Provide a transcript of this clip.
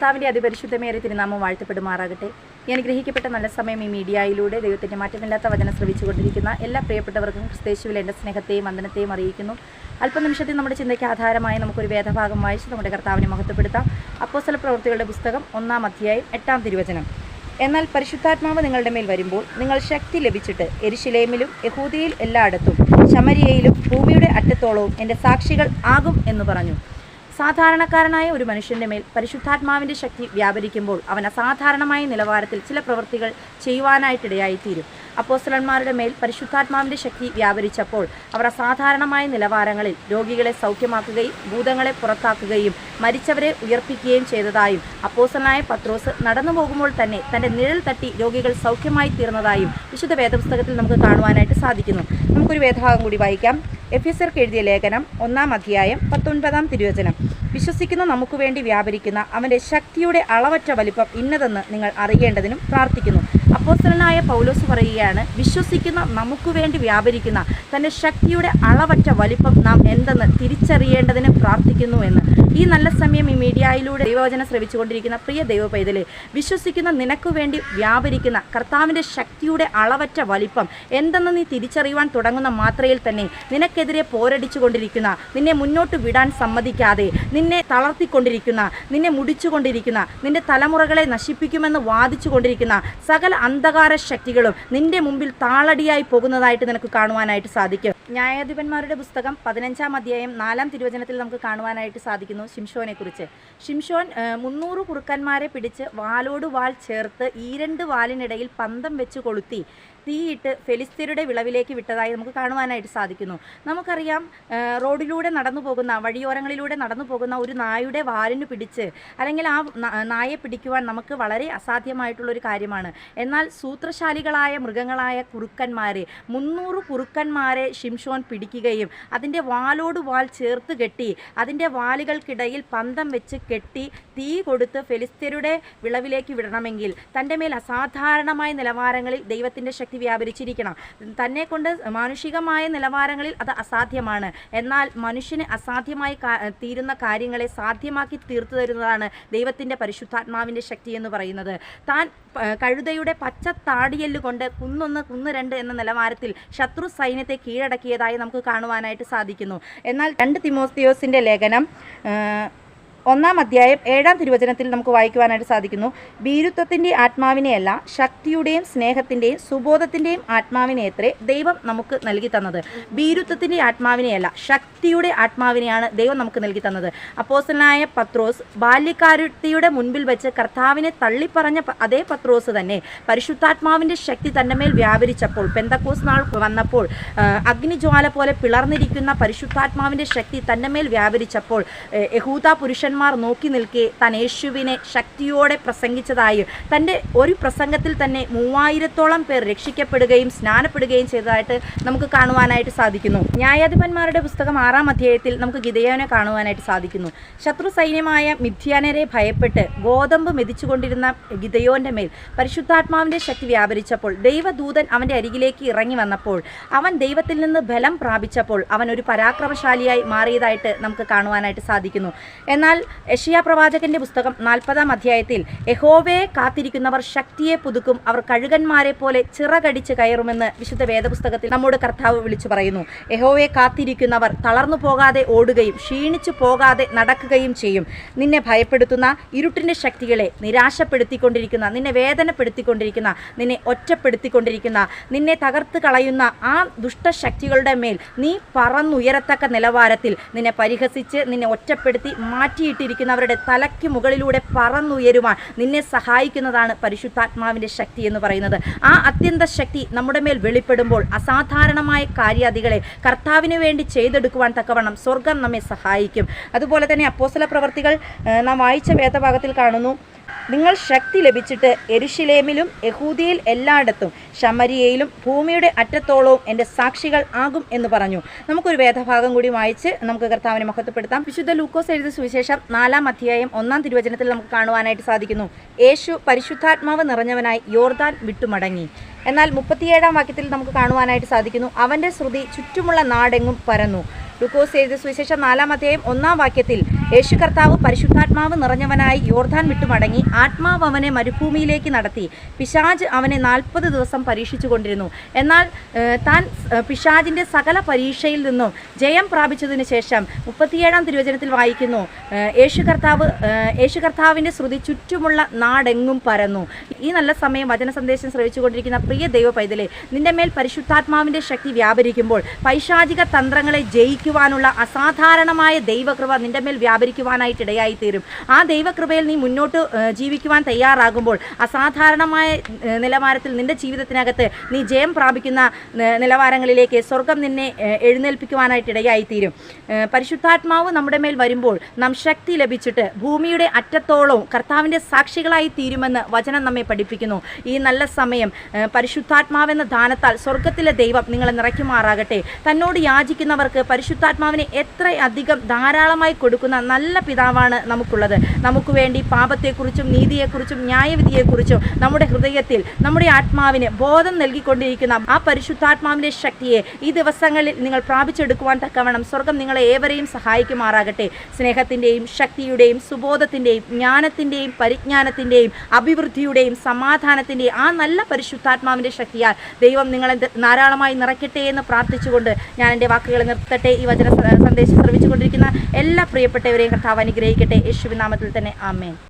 കർത്താവിന്റെ അതിപരിശുദ്ധമേറെ തിരുനാമം വാഴ്ത്തപ്പെടുമാറാകട്ടെ. ഈ അനുഗ്രഹിക്കപ്പെട്ട നല്ല സമയം ഈ മീഡിയയിലൂടെ ദൈവത്തിന്റെ മാറ്റമില്ലാത്ത വചനം ശ്രമിച്ചുകൊണ്ടിരിക്കുന്ന എല്ലാ പ്രിയപ്പെട്ടവർക്കും ക്രിസ്തേശുവിൽ എന്റെ സ്നേഹത്തെയും വന്ദനത്തെയും അറിയിക്കുന്നു. അല്പനിമിഷത്തിൽ നമ്മുടെ ചിന്തയ്ക്ക് ആധാരമായി നമുക്കൊരു വേദഭാഗം വായിച്ച് നമ്മുടെ കർത്താവിനെ മഹത്വപ്പെടുത്താം. അപ്പോസല പ്രവൃത്തികളുടെ പുസ്തകം ഒന്നാം അധ്യായം എട്ടാം തിരുവചനം. എന്നാൽ പരിശുദ്ധാത്മാവ് നിങ്ങളുടെ മേൽ വരുമ്പോൾ നിങ്ങൾ ശക്തി ലഭിച്ചിട്ട് എരിശിലേമിലും യഹൂദിയിൽ എല്ലായിടത്തും ശമരിയയിലും ഭൂമിയുടെ അറ്റത്തോളവും എന്റെ സാക്ഷികൾ ആകും എന്ന് പറഞ്ഞു. സാധാരണക്കാരനായ ഒരു മനുഷ്യന്റെ മേൽ പരിശുദ്ധാത്മാവിന്റെ ശക്തി വ്യാപരിക്കുമ്പോൾ അവൻ അസാധാരണമായ നിലവാരത്തിൽ ചില പ്രവൃത്തികൾ ചെയ്യുവാനായിട്ടിടയായിത്തീരും. അപ്പോസ്റ്റലന്മാരുടെ മേൽ പരിശുദ്ധാത്മാവിന്റെ ശക്തി വ്യാപരിച്ചപ്പോൾ അവർ അസാധാരണമായ നിലവാരങ്ങളിൽ രോഗികളെ സൗഖ്യമാക്കുകയും ഭൂതങ്ങളെ പുറത്താക്കുകയും മരിച്ചവരെ ഉയർപ്പിക്കുകയും ചെയ്തതായും അപ്പോസ്റ്റലനായ പത്രോസ് നടന്നു പോകുമ്പോൾ തന്നെ തന്റെ നിഴൽ തട്ടി രോഗികൾ സൗഖ്യമായി തീർന്നതായും വിശുദ്ധ വേദപുസ്തകത്തിൽ നമുക്ക് കാണുവാനായിട്ട് സാധിക്കുന്നു. നമുക്കൊരു വേദഭാഗം കൂടി വായിക്കാം. എഫീസർക്ക് എഴുതിയ ലേഖനം ഒന്നാം അധ്യായം പത്തൊൻപതാം തിരുവചനം. വിശ്വസിക്കുന്ന നമുക്ക് വേണ്ടി വ്യാപരിക്കുന്ന അവന്റെ ശക്തിയുടെ അളവറ്റ വലിപ്പം ഇന്നതെന്ന് നിങ്ങൾ അറിയേണ്ടതിനും പ്രാർത്ഥിക്കുന്നു. അപ്പോസ്തലനായ പൗലോസ് പറയുകയാണ് വിശ്വസിക്കുന്ന നമുക്ക് വേണ്ടി വ്യാപരിക്കുന്ന തന്റെ ശക്തിയുടെ അളവറ്റ വലിപ്പം നാം എന്തെന്ന് തിരിച്ചറിയേണ്ടതിന് പ്രാർത്ഥിക്കുന്നു എന്ന്. ഈ നല്ല സമയം ഈ മീഡിയയിലൂടെ ദൈവവചനം ശ്രവിച്ചുകൊണ്ടിരിക്കുന്ന പ്രിയ ദൈവ പൈതലെ വിശ്വസിക്കുന്ന നിനക്ക് വേണ്ടി വ്യാപരിക്കുന്ന കർത്താവിന്റെ ശക്തിയുടെ അളവറ്റ വലിപ്പം എന്തെന്ന് നീ തിരിച്ചറിയുവാൻ തുടങ്ങുന്ന മാത്രയിൽ തന്നെ നിനക്കെതിരെ പോരടിച്ചുകൊണ്ടിരിക്കുന്ന നിന്നെ മുന്നോട്ട് വിടാൻ സമ്മതിക്കാതെ നിന്നെ തളർത്തിക്കൊണ്ടിരിക്കുന്ന നിന്നെ മുടിച്ചുകൊണ്ടിരിക്കുന്ന നിന്റെ തലമുറകളെ നശിപ്പിക്കുമെന്ന് വാദിച്ചുകൊണ്ടിരിക്കുന്ന സകല അന്ധകാര ശക്തികളും നിന്റെ മുമ്പിൽ താളടിയായി പോകുന്നതായിട്ട് നിനക്ക് കാണുവാനായിട്ട് സാധിക്കും. ന്യായാധിപന്മാരുടെ പുസ്തകം പതിനഞ്ചാം അധ്യായം നാലാം തിരുവചനത്തിൽ നമുക്ക് കാണുവാനായിട്ട് സാധിക്കുന്നു ഷിംഷോനെ കുറിച്ച് ഷിംഷോൻ മുന്നൂറ് കുറുക്കന്മാരെ പിടിച്ച് വാലോട് വാൽ ചേർത്ത് ഈ രണ്ട് വാലിനിടയിൽ പന്തം വെച്ച് കൊളുത്തി. തീയിട്ട് ഫെലിസ്തീനയുടെ വിളവിലേക്ക് വിട്ടതായി നമുക്ക് കാണുവാനായിട്ട് സാധിക്കുന്നു. നമുക്കറിയാം റോഡിലൂടെ നടന്നു പോകുന്ന വഴിയോരങ്ങളിലൂടെ നടന്നു പോകുന്ന ഒരു നായുടെ വാലിന് പിടിച്ച് അല്ലെങ്കിൽ ആ നായെ പിടിക്കുവാൻ നമുക്ക് വളരെ അസാധ്യമായിട്ടുള്ളൊരു കാര്യമാണ്. എന്നാൽ സൂത്രശാലികളായ മൃഗങ്ങളായ കുറുക്കന്മാരെ മുന്നൂറ് കുറുക്കന്മാരെ ഷിംഷോൻ പിടിക്കുകയും അതിന്റെ വാലോട് വാൽ ചേർത്ത് കെട്ടി അതിന്റെ വാലുകൾക്കിടയിൽ പന്തം വെച്ച് കെട്ടി തീ കൊടുത്ത് ഫെലിസ്തീനയുടെ വിളവിലേക്ക് വിടണമെങ്കിൽ തന്റെ മേൽ അസാധാരണമായ നിലവാരങ്ങളിൽ ദൈവത്തിന്റെ ശക്തി വ്യാപരിച്ചിരിക്കണം. തന്നെ കൊണ്ട് മാനുഷികമായ നിലവാരങ്ങളിൽ അത് അസാധ്യമാണ്. എന്നാൽ മനുഷ്യന് അസാധ്യമായി തീരുന്ന കാര്യങ്ങളെ സാധ്യമാക്കി തീർത്തു തരുന്നതാണ് ദൈവത്തിന്റെ പരിശുദ്ധാത്മാവിന്റെ ശക്തി എന്ന് പറയുന്നത്. താൻ കഴുതയുടെ പച്ച താടിയല്ലുകൊണ്ട് കുന്നൊന്ന് കുന്ന് രണ്ട് എന്ന നിലവാരത്തിൽ ശത്രു സൈന്യത്തെ കീഴടക്കിയതായി നമുക്ക് കാണുവാനായിട്ട് സാധിക്കുന്നു. എന്നാൽ രണ്ട് തിമോസ്തിയോസിന്റെ ലേഖനം ഒന്നാം അധ്യായം ഏഴാം തിരുവചനത്തിൽ നമുക്ക് വായിക്കുവാനായിട്ട് സാധിക്കുന്നു. ഭീരുത്വത്തിന്റെ ആത്മാവിനെയല്ല ശക്തിയുടെയും സ്നേഹത്തിന്റെയും സുബോധത്തിന്റെയും ആത്മാവിനെ എത്രേ ദൈവം നമുക്ക് നൽകി തന്നത്. ഭീരുത്വത്തിന്റെ ആത്മാവിനെയല്ല ശക്തിയുടെ ആത്മാവിനെയാണ് ദൈവം നമുക്ക് നൽകി തന്നത്. അപ്പോസനായ പത്രോസ് ബാല്യക്കാരുത്തിയുടെ മുൻപിൽ വെച്ച് കർത്താവിനെ തള്ളിപ്പറഞ്ഞ അതേ പത്രോസ് തന്നെ പരിശുദ്ധാത്മാവിന്റെ ശക്തി തന്റെ മേൽ വ്യാപരിച്ചപ്പോൾ പെന്തക്കോസ് നാൾ വന്നപ്പോൾ അഗ്നിജ്വാല പോലെ പിളർന്നിരിക്കുന്ന പരിശുദ്ധാത്മാവിന്റെ ശക്തി തന്റെ മേൽ വ്യാപരിച്ചപ്പോൾ യഹൂദ യഹൂദ പുരുഷന്മാർ നോക്കി നിൽക്കെ താൻ യേശുവിനെ ശക്തിയോടെ പ്രസംഗിച്ചതായും തന്റെ ഒരു പ്രസംഗത്തിൽ തന്നെ മൂവായിരത്തോളം പേർ രക്ഷിക്കപ്പെടുകയും സ്നാനപ്പെടുകയും ചെയ്തതായിട്ട് നമുക്ക് കാണുവാനായിട്ട് സാധിക്കുന്നു. ന്യായാധിപന്മാരുടെ പുസ്തകം ആറാം അധ്യായത്തിൽ നമുക്ക് ഗിതയോനെ കാണുവാനായിട്ട് സാധിക്കുന്നു. ശത്രു സൈന്യമായ മിഥ്യാനരെ ഭയപ്പെട്ട് ഗോതമ്പ് മെതിച്ചുകൊണ്ടിരുന്ന ഗിതയോന്റെ മേൽ പരിശുദ്ധാത്മാവിന്റെ ശക്തി വ്യാപരിച്ചപ്പോൾ ദൈവദൂതൻ അവന്റെ അരികിലേക്ക് ഇറങ്ങി വന്നപ്പോൾ അവൻ ദൈവത്തിൽ നിന്ന് ബലം പ്രാപിച്ചപ്പോൾ അവൻ ഒരു പരാക്രമശാലിയായി മാറിയതായിട്ട് നമുക്ക് കാണുവാനായിട്ട് സാധിക്കുന്നു. എന്നാൽ യഷിയ പ്രവാചകന്റെ പുസ്തകം നാൽപ്പതാം അധ്യായത്തിൽ യഹോവയെ കാത്തിരിക്കുന്നവർ ശക്തിയെ പുതുക്കും അവർ കഴുകന്മാരെ പോലെ ചിറകടിച്ച് കയറുമെന്ന് വിശുദ്ധ വേദപുസ്തകത്തിൽ നമ്മോട് കർത്താവ് വിളിച്ചു പറയുന്നു. യഹോവയെ കാത്തിരിക്കുന്നവർ തളർന്നു പോകാതെ ഓടുകയും ക്ഷീണിച്ചു പോകാതെ നടക്കുകയും ചെയ്യും. നിന്നെ ഭയപ്പെടുത്തുന്ന ഇരുട്ടിന്റെ ശക്തികളെ നിരാശപ്പെടുത്തിക്കൊണ്ടിരിക്കുന്ന നിന്നെ വേദനപ്പെടുത്തിക്കൊണ്ടിരിക്കുന്ന നിന്നെ ഒറ്റപ്പെടുത്തിക്കൊണ്ടിരിക്കുന്ന നിന്നെ തകർത്ത് കളയുന്ന ആ ദുഷ്ടശക്തികളുടെ മേൽ നീ പറന്നുയരത്തക്ക നിലവാരത്തിൽ നിന്നെ പരിഹസിച്ച് നിന്നെ ഒറ്റപ്പെടുത്തി മാറ്റിയിട്ടിരിക്കുന്നവരുടെ തലയ്ക്ക് മുകളിലൂടെ പറന്നുയരുവാൻ നിന്നെ സഹായിക്കുന്നതാണ് പരിശുദ്ധാത്മാവിന്റെ ശക്തി എന്ന് പറയുന്നത്. ആ അത്യന്ത ശക്തി നമ്മുടെ മേൽ വെളിപ്പെടുമ്പോൾ അസാധാരണമായ കാര്യാദികളെ കർത്താവിന് വേണ്ടി ചെയ്തെടുക്കുവാൻ തക്കവണ്ണം സ്വർഗം നമ്മെ സഹായിക്കും. അതുപോലെ തന്നെ അപ്പോസല പ്രവർത്തികൾ നാം വായിച്ച വേദഭാഗത്തിൽ കാണുന്നു നിങ്ങൾ ശക്തി ലഭിച്ചിട്ട് എരുഷിലേമിലും യഹൂദിയിൽ എല്ലായിടത്തും ശമരിയയിലും ഭൂമിയുടെ അറ്റത്തോളവും എന്റെ സാക്ഷികൾ ആകും എന്ന് പറഞ്ഞു. നമുക്കൊരു വേദഭാഗം കൂടി വായിച്ച് നമുക്ക് കർത്താവിനെ മഹത്വപ്പെടുത്താം. വിശുദ്ധ ലൂക്കോസ് എഴുതിയ സുവിശേഷം നാലാം അധ്യായം ഒന്നാം തിരുവചനത്തിൽ നമുക്ക് കാണുവാനായിട്ട് സാധിക്കുന്നു. യേശു പരിശുദ്ധാത്മാവ് നിറഞ്ഞവനായി യോർദാൻ വിട്ടുമടങ്ങി. എന്നാൽ മുപ്പത്തിയേഴാം വാക്യത്തിൽ നമുക്ക് കാണുവാനായിട്ട് സാധിക്കുന്നു. അവന്റെ ശ്രുതി ചുറ്റുമുള്ള നാടെങ്ങും പരന്നു. ലൂക്കോസ് എഴുതിയ സുവിശേഷം നാലാം അധ്യായം ഒന്നാം വാക്യത്തിൽ യേശു കർത്താവ് പരിശുദ്ധാത്മാവ് നിറഞ്ഞവനായി യോർധാൻ വിട്ടുമടങ്ങി ആത്മാവ് അവനെ മരുഭൂമിയിലേക്ക് നടത്തി. പിശാജ് അവനെ നാൽപ്പത് ദിവസം പരീക്ഷിച്ചു കൊണ്ടിരുന്നു. എന്നാൽ താൻ പിശാജിന്റെ സകല പരീക്ഷയിൽ നിന്നും ജയം പ്രാപിച്ചതിന് ശേഷം മുപ്പത്തിയേഴാം തിരുവചനത്തിൽ വായിക്കുന്നു യേശു കർത്താവ് യേശു കർത്താവിന്റെ ശ്രുതി ചുറ്റുമുള്ള നാടെങ്ങും പരന്നു. ഈ നല്ല സമയം വചന സന്ദേശം ശ്രവിച്ചുകൊണ്ടിരിക്കുന്ന പ്രിയ ദൈവ പൈതലെ നിന്റെ മേൽ പരിശുദ്ധാത്മാവിന്റെ ശക്തി വ്യാപരിക്കുമ്പോൾ പൈശാചിക തന്ത്രങ്ങളെ ജയിക്കുവാനുള്ള അസാധാരണമായ ദൈവകൃപ നിന്റെ മേൽ വ്യാപരിക്കുവാനായിട്ട് ഇടയായി തീരും ആ ദൈവകൃപയിൽ നീ മുന്നോട്ട് ജീവിക്കുവാൻ തയ്യാറാകുമ്പോൾ അസാധാരണമായ നിലവാരത്തിൽ നിന്റെ ജീവിതത്തിനകത്ത് നീ ജയം പ്രാപിക്കുന്ന നിലവാരങ്ങളിലേക്ക് സ്വർഗം നിന്നെ എഴുന്നേൽപ്പിക്കുവാനായിട്ട് ഇടയായി തീരും പരിശുദ്ധാത്മാവ് നമ്മുടെ മേൽ വരുമ്പോൾ നാം ശക്തി ലഭിച്ചിട്ട് ഭൂമിയുടെ അറ്റത്തോളവും കർത്താവിന്റെ സാക്ഷികളായി തീരുമെന്ന് വചനം നമ്മെ പഠിപ്പിക്കുന്നു. ഈ നല്ല സമയം പരിശുദ്ധാത്മാവെന്ന ദാനത്താൽ സ്വർഗത്തിലെ ദൈവം നിങ്ങളെ നിറയ്ക്കുമാറാകട്ടെ. തന്നോട് യാചിക്കുന്നവർക്ക് പരിശുദ്ധാത്മാവിനെ എത്ര അധികം ധാരാളമായി കൊടുക്കുന്ന നല്ല പിതാവാണ് നമുക്കുള്ളത്. നമുക്ക് വേണ്ടി പാപത്തെക്കുറിച്ചും നീതിയെക്കുറിച്ചും ന്യായവിധിയെക്കുറിച്ചും നമ്മുടെ ഹൃദയത്തിൽ നമ്മുടെ ആത്മാവിന് ബോധം നൽകിക്കൊണ്ടിരിക്കുന്ന ആ പരിശുദ്ധാത്മാവിന്റെ ശക്തിയെ ഈ ദിവസങ്ങളിൽ നിങ്ങൾ പ്രാപിച്ചെടുക്കുവാൻ തക്കവണ്ണം സ്വർഗം നിങ്ങളെ ഏവരെയും സഹായിക്കുമാറാകട്ടെ. സ്നേഹത്തിന്റെയും ശക്തിയുടെയും സുബോധത്തിന്റെയും ജ്ഞാനത്തിന്റെയും പരിജ്ഞാനത്തിന്റെയും അഭിവൃദ്ധിയുടെയും സമാധാനത്തിന്റെയും ആ നല്ല പരിശുദ്ധാത്മാവിന്റെ ശക്തിയാൽ ദൈവം നിങ്ങളെ ധാരാളമായി നിറയ്ക്കട്ടെ എന്ന് പ്രാർത്ഥിച്ചുകൊണ്ട് ഞാൻ എന്റെ വാക്കുകൾ നിർത്തട്ടെ. ഈ വചന സന്ദേശം ശ്രമിച്ചുകൊണ്ടിരിക്കുന്ന എല്ലാ പ്രിയപ്പെട്ടവരെയും കർത്താവ് അനുഗ്രഹിക്കട്ടെ. യേശുവിൻ നാമത്തിൽ തന്നെ ആമേൻ.